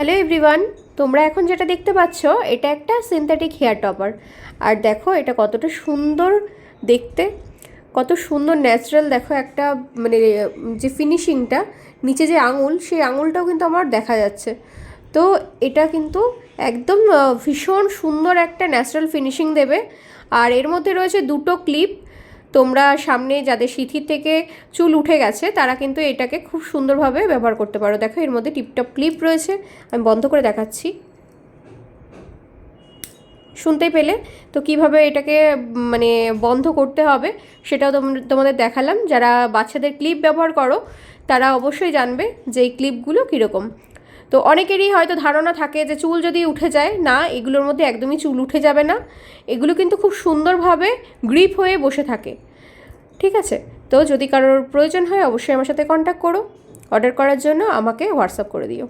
Hello everyone তোমরা এখন যেটা দেখতে পাচ্ছ, এটা একটা সিনথেটিক হেয়ার টপার আর দেখো, এটা কতটা সুন্দর দেখতে। কত সুন্দর ন্যাচারাল দেখো একটা মানে যে ফিনিশিংটা নিচে যে আঙুল, সেই আঙুলটাও কিন্তু আমার দেখা যাচ্ছে। তো এটা কিন্তু একদম ভীষণ সুন্দর একটা ন্যাচারাল ফিনিশিং দেবে। আর এর মধ্যে রয়েছে দুটো ক্লিপ তোমরা সামনে যাদের সিথির থেকে চুল উঠে গেছে, তারা কিন্তু এটাকে খুব সুন্দরভাবে ব্যবহার করতে পারো। দেখো, এর মধ্যে টিপটপ ক্লিপ রয়েছে। আমি বন্ধ করে দেখাচ্ছি। শুনতে পেলে? তো কীভাবে এটাকে মানে বন্ধ করতে হবে, সেটাও তোম- তোমাদের দেখালাম। যারা বাচ্চাদের ক্লিপ ব্যবহার করো, তারা অবশ্যই জানবে যে এই ক্লিপগুলো কীরকম। তো অনেকেরই হয়তো ধারণা থাকে যে চুল যদি উঠে যায়, না, এগুলোর মধ্যে একদমই চুল উঠে যাবে না। এগুলো কিন্তু খুব সুন্দরভাবে গ্রিপ হয়ে বসে থাকে। ঠিক আছে? তো যদি কারোর প্রয়োজন হয়, অবশ্যই আমার সাথে কন্ট্যাক্ট করো। অর্ডার করার জন্য আমাকে হোয়াটসঅ্যাপ করে দিও।